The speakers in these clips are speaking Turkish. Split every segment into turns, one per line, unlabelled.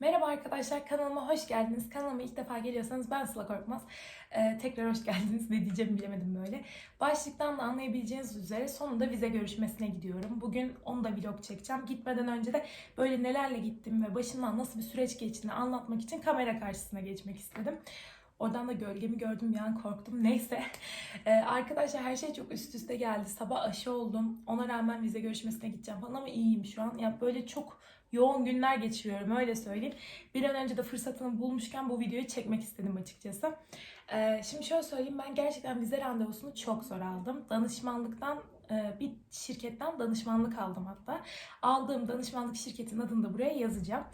Merhaba arkadaşlar kanalıma hoş geldiniz. Kanalıma ilk defa geliyorsanız ben Sıla Korkmaz. Ee, tekrar hoş geldiniz. Ne diyeceğimi bilemedim böyle. Başlıktan da anlayabileceğiniz üzere sonunda vize görüşmesine gidiyorum. Bugün onu da vlog çekeceğim. Gitmeden önce de böyle nelerle gittim ve başımdan nasıl bir süreç geçtiğini anlatmak için kamera karşısına geçmek istedim. Oradan da gölgemi gördüm bir an korktum. Neyse. Ee, arkadaşlar her şey çok üst üste geldi. Sabah aşı oldum. Ona rağmen vize görüşmesine gideceğim falan ama iyiyim şu an. Ya böyle çok yoğun günler geçiriyorum öyle söyleyeyim. Bir an önce de fırsatını bulmuşken bu videoyu çekmek istedim açıkçası. Ee, şimdi şöyle söyleyeyim ben gerçekten vize randevusunu çok zor aldım. Danışmanlıktan bir şirketten danışmanlık aldım hatta. Aldığım danışmanlık şirketin adını da buraya yazacağım.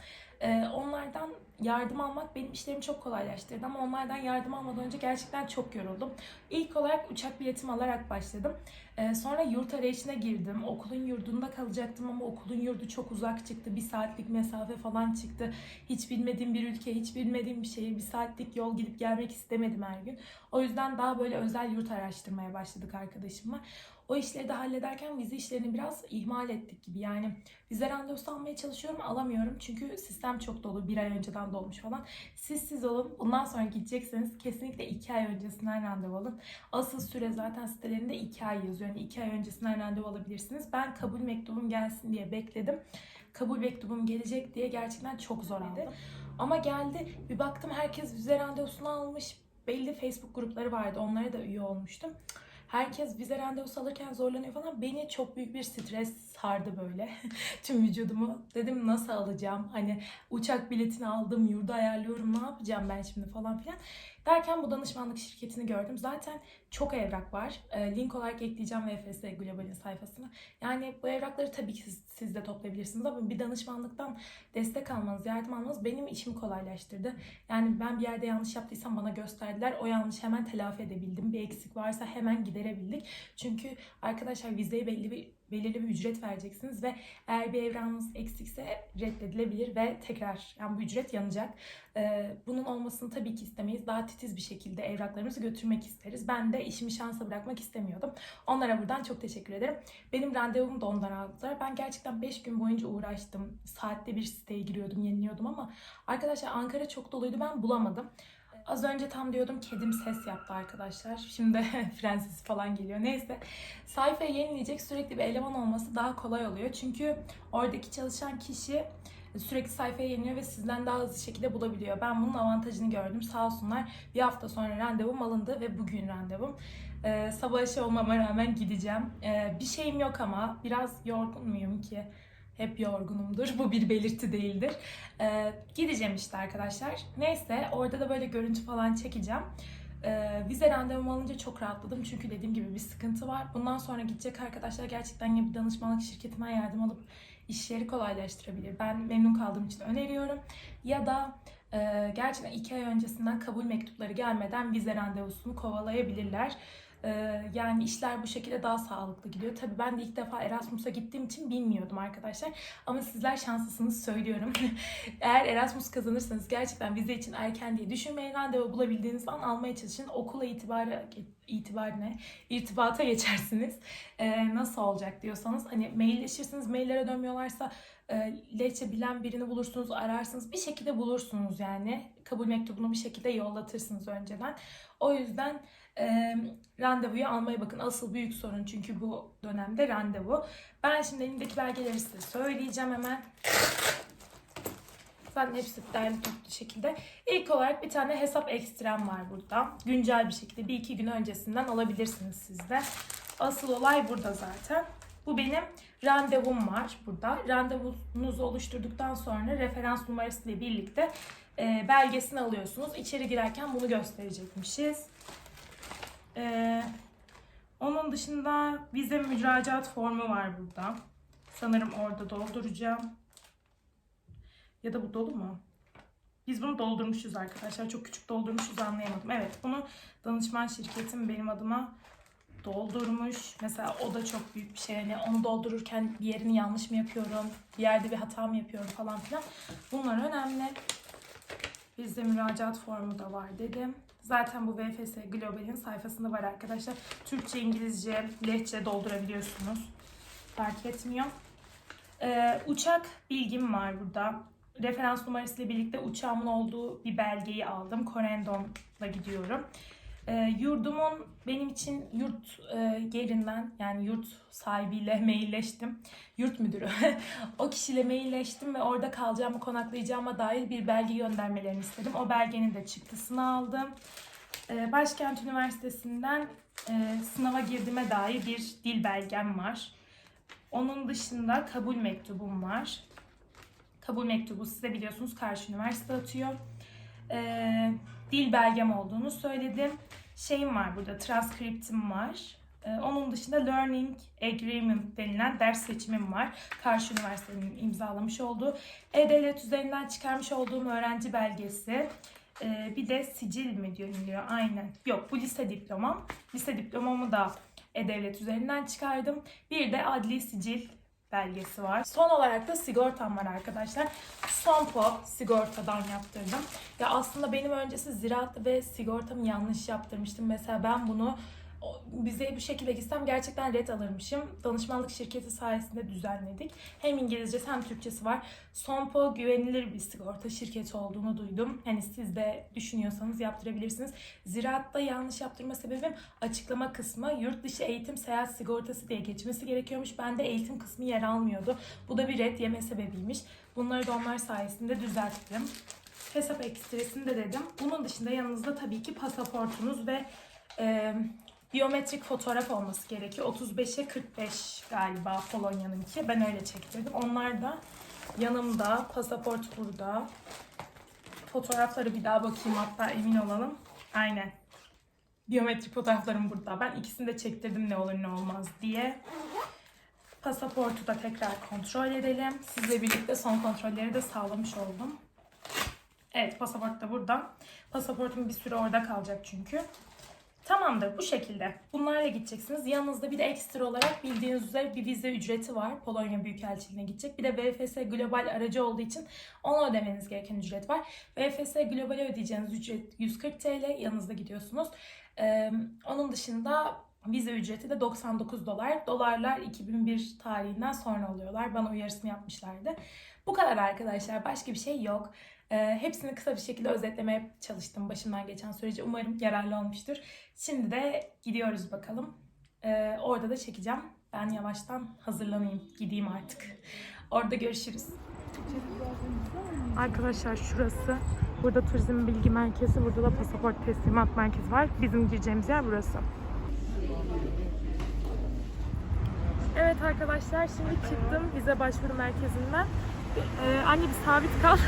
Ee, onlardan yardım almak benim işlerimi çok kolaylaştırdı ama onlardan yardım almadan önce gerçekten çok yoruldum. İlk olarak uçak biletimi alarak başladım. Ee, sonra yurt arayışına girdim. Okulun yurdunda kalacaktım ama okulun yurdu çok uzak çıktı. Bir saatlik mesafe falan çıktı. Hiç bilmediğim bir ülke, hiç bilmediğim bir şehir. Bir saatlik yol gidip gelmek istemedim her gün. O yüzden daha böyle özel yurt araştırmaya başladık arkadaşımla. O işleri de hallederken vize işlerini biraz ihmal ettik gibi. Yani vize randevusu almaya çalışıyorum alamıyorum. Çünkü sistem çok dolu. Bir ay önceden dolmuş falan. Siz siz olun. Bundan sonra gidecekseniz kesinlikle iki ay öncesinden randevu alın. Asıl süre zaten sitelerinde iki ay yazıyor. Yani iki ay öncesinden randevu alabilirsiniz. Ben kabul mektubum gelsin diye bekledim. Kabul mektubum gelecek diye gerçekten çok zor aldı. Ama geldi. Bir baktım herkes vize randevusunu almış. Belli Facebook grupları vardı. Onlara da üye olmuştum. Herkes vize randevusu alırken zorlanıyor falan. Beni çok büyük bir stres sardı böyle. Tüm vücudumu. Dedim nasıl alacağım? Hani uçak biletini aldım, yurdu ayarlıyorum. Ne yapacağım ben şimdi falan filan. Derken bu danışmanlık şirketini gördüm. Zaten çok evrak var. Ee, Link olarak ekleyeceğim VFS Global'in sayfasına. Yani bu evrakları tabii ki siz, siz de toplayabilirsiniz ama bir danışmanlıktan destek almanız, yardım almanız benim işimi kolaylaştırdı. Yani ben bir yerde yanlış yaptıysam bana gösterdiler. O yanlış hemen telafi edebildim. Bir eksik varsa hemen giderebildik. Çünkü arkadaşlar vizeye belli bir belirli bir ücret vereceksiniz ve eğer bir evranınız eksikse reddedilebilir ve tekrar yani bu ücret yanacak. Ee, bunun olmasını tabii ki istemeyiz. Daha titiz bir şekilde evraklarımızı götürmek isteriz. Ben de işimi şansa bırakmak istemiyordum. Onlara buradan çok teşekkür ederim. Benim randevumu da ondan aldılar. Ben gerçekten 5 gün boyunca uğraştım. Saatte bir siteye giriyordum, yeniliyordum ama arkadaşlar Ankara çok doluydu. Ben bulamadım. Az önce tam diyordum kedim ses yaptı arkadaşlar. Şimdi Francis falan geliyor. Neyse. Sayfayı yenileyecek sürekli bir eleman olması daha kolay oluyor. Çünkü oradaki çalışan kişi sürekli sayfaya yeniliyor ve sizden daha hızlı şekilde bulabiliyor. Ben bunun avantajını gördüm. Sağ olsunlar. Bir hafta sonra randevum alındı ve bugün randevum. Ee, sabah işe olmama rağmen gideceğim. Ee, bir şeyim yok ama biraz yorgun muyum ki? Hep yorgunumdur. Bu bir belirti değildir. Ee, gideceğim işte arkadaşlar. Neyse orada da böyle görüntü falan çekeceğim. Ee, vize randevumu alınca çok rahatladım. Çünkü dediğim gibi bir sıkıntı var. Bundan sonra gidecek arkadaşlar gerçekten ya bir danışmanlık şirketinden yardım alıp işleri kolaylaştırabilir. Ben memnun kaldığım için öneriyorum. Ya da e, gerçekten iki ay öncesinden kabul mektupları gelmeden vize randevusunu kovalayabilirler. Ee, yani işler bu şekilde daha sağlıklı gidiyor. Tabii ben de ilk defa Erasmus'a gittiğim için bilmiyordum arkadaşlar. Ama sizler şanslısınız söylüyorum. Eğer Erasmus kazanırsanız gerçekten vize için erken diye düşünmeyin. Randevu bulabildiğiniz an almaya çalışın. Okula itibarı itibar ne? İrtibata geçersiniz. Ee, nasıl olacak diyorsanız hani mailleşirsiniz. Maillere dönmüyorlarsa e, Lehçe bilen birini bulursunuz, ararsınız. Bir şekilde bulursunuz yani. Kabul mektubunu bir şekilde yollatırsınız önceden. O yüzden e, randevuyu almaya bakın. Asıl büyük sorun çünkü bu dönemde randevu. Ben şimdi elimdeki belgeleri size söyleyeceğim hemen. Zaten hepsi derli toplu şekilde. İlk olarak bir tane hesap ekstrem var burada. Güncel bir şekilde bir iki gün öncesinden alabilirsiniz siz de. Asıl olay burada zaten. Bu benim randevum var burada. Randevunuzu oluşturduktan sonra referans numarası ile birlikte e, belgesini alıyorsunuz. İçeri girerken bunu gösterecekmişiz. E, onun dışında vize müracaat formu var burada. Sanırım orada dolduracağım. Ya da bu dolu mu? Biz bunu doldurmuşuz arkadaşlar. Çok küçük doldurmuşuz anlayamadım. Evet bunu danışman şirketim benim adıma doldurmuş. Mesela o da çok büyük bir şey. Yani onu doldururken bir yerini yanlış mı yapıyorum? Bir yerde bir hata mı yapıyorum falan filan. Bunlar önemli. Bizde müracaat formu da var dedim. Zaten bu VFS Global'in sayfasında var arkadaşlar. Türkçe, İngilizce, Lehçe doldurabiliyorsunuz. Fark etmiyor. Ee, uçak bilgim var burada. referans numarasıyla birlikte uçağımın olduğu bir belgeyi aldım. Corendon'la gidiyorum. Ee, yurdumun benim için yurt e, yerinden yani yurt sahibiyle mailleştim. Yurt müdürü. o kişiyle mailleştim ve orada kalacağımı, konaklayacağıma dair bir belge göndermelerini istedim. O belgenin de çıktısını aldım. Ee, Başkent Üniversitesi'nden e, sınava girdiğime dair bir dil belgem var. Onun dışında kabul mektubum var. Kabul mektubu size biliyorsunuz karşı üniversite atıyor. Ee, dil belgem olduğunu söyledim. Şeyim var burada, transkriptim var. Ee, onun dışında Learning Agreement denilen ders seçimim var. Karşı üniversitenin imzalamış olduğu. E-Devlet üzerinden çıkarmış olduğum öğrenci belgesi. Ee, bir de sicil mi diyor aynen. Yok bu lise diplomam. Lise diplomamı da E-Devlet üzerinden çıkardım. Bir de adli sicil belgesi var. Son olarak da sigortam var arkadaşlar. Sompo sigortadan yaptırdım. Ya aslında benim öncesi ziraat ve sigortamı yanlış yaptırmıştım. Mesela ben bunu bize bu şekilde gitsem gerçekten red alırmışım. Danışmanlık şirketi sayesinde düzenledik. Hem İngilizcesi hem Türkçesi var. Sompo güvenilir bir sigorta şirketi olduğunu duydum. Hani siz de düşünüyorsanız yaptırabilirsiniz. Ziraatta yanlış yaptırma sebebim açıklama kısmı yurt dışı eğitim seyahat sigortası diye geçmesi gerekiyormuş. Bende eğitim kısmı yer almıyordu. Bu da bir red yeme sebebiymiş. Bunları da onlar sayesinde düzelttim. Hesap ekstresini de dedim. Bunun dışında yanınızda tabii ki pasaportunuz ve biyometrik fotoğraf olması gerekiyor. 35'e 45 galiba Polonya'nınki. Ben öyle çektirdim. Onlar da yanımda. Pasaport burada. Fotoğrafları bir daha bakayım hatta emin olalım. Aynen. Biyometrik fotoğraflarım burada. Ben ikisini de çektirdim ne olur ne olmaz diye. Pasaportu da tekrar kontrol edelim. Sizle birlikte son kontrolleri de sağlamış oldum. Evet pasaport da burada. Pasaportum bir süre orada kalacak çünkü. Tamamdır bu şekilde. Bunlarla gideceksiniz. Yanınızda bir de ekstra olarak bildiğiniz üzere bir vize ücreti var. Polonya Büyükelçiliğine gidecek. Bir de VFS Global aracı olduğu için ona ödemeniz gereken ücret var. VFS Global'e ödeyeceğiniz ücret 140 TL. Yanınızda gidiyorsunuz. Ee, onun dışında vize ücreti de 99 dolar. Dolarlar 2001 tarihinden sonra oluyorlar. Bana uyarısını yapmışlardı. Bu kadar arkadaşlar. Başka bir şey yok. Ee, hepsini kısa bir şekilde özetlemeye çalıştım başımdan geçen süreci. Umarım yararlı olmuştur. Şimdi de gidiyoruz bakalım. Ee, orada da çekeceğim. Ben yavaştan hazırlanayım. Gideyim artık. Orada görüşürüz. Arkadaşlar şurası. Burada turizm bilgi merkezi. Burada da pasaport teslimat merkezi var. Bizim gireceğimiz yer burası. Evet arkadaşlar şimdi çıktım vize başvuru merkezinden. Ee, anne bir sabit kal.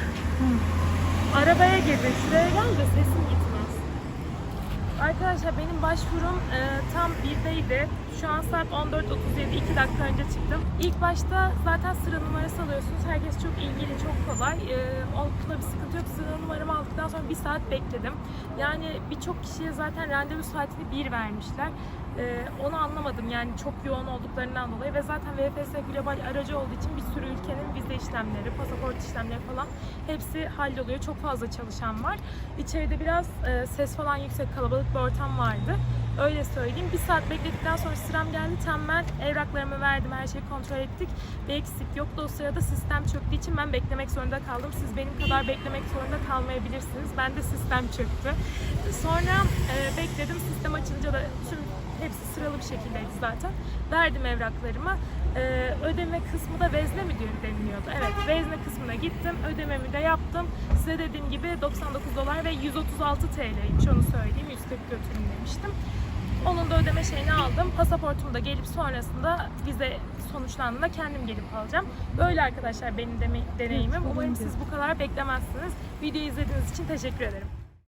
Arabaya girdin. Şuraya gel de sesin gitmez. Arkadaşlar benim başvurum e, tam 1'deydi. Şu an saat 14.37. 2 dakika önce çıktım. İlk başta zaten sıra numarası alıyorsunuz. Herkes çok ilgili, çok kolay. E, onda bir sıkıntı yok. Sıra numaramı aldıktan sonra bir saat bekledim. Yani birçok kişiye zaten randevu saatini 1 vermişler. E, onu anlamadım yani çok yoğun olduklarından dolayı ve zaten VFS Global aracı olduğu için bir sürü ülkenin vize işlemleri, pasaport işlemleri falan hepsi halloluyor. Çok fazla çalışan var. İçeride biraz e, ses falan yüksek, kalabalık bir ortam vardı. Öyle söyleyeyim. Bir saat bekledikten sonra sıram geldi. Tam ben evraklarımı verdim. Her şeyi kontrol ettik. Bir eksik yoktu. O sırada sistem çöktüğü için ben beklemek zorunda kaldım. Siz benim kadar beklemek zorunda kalmayabilirsiniz. Ben de sistem çöktü. Sonra e, bekledim. Sistem açınca da tüm hepsi sıralı bir şekildeydi zaten. Verdim evraklarımı. E, ödeme kısmı da vezne mi deniliyordu. Evet vezne kısmına gittim. Ödememi de yaptım. Size dediğim gibi 99 dolar ve 136 TL'ymiş onu söyleyeyim. 140 götürün demiştim. Onun da ödeme şeyini aldım. Pasaportumu da gelip sonrasında vize sonuçlandığında kendim gelip alacağım. Böyle arkadaşlar benim deneyimim. Umarım siz bu kadar beklemezsiniz. Videoyu izlediğiniz için teşekkür ederim.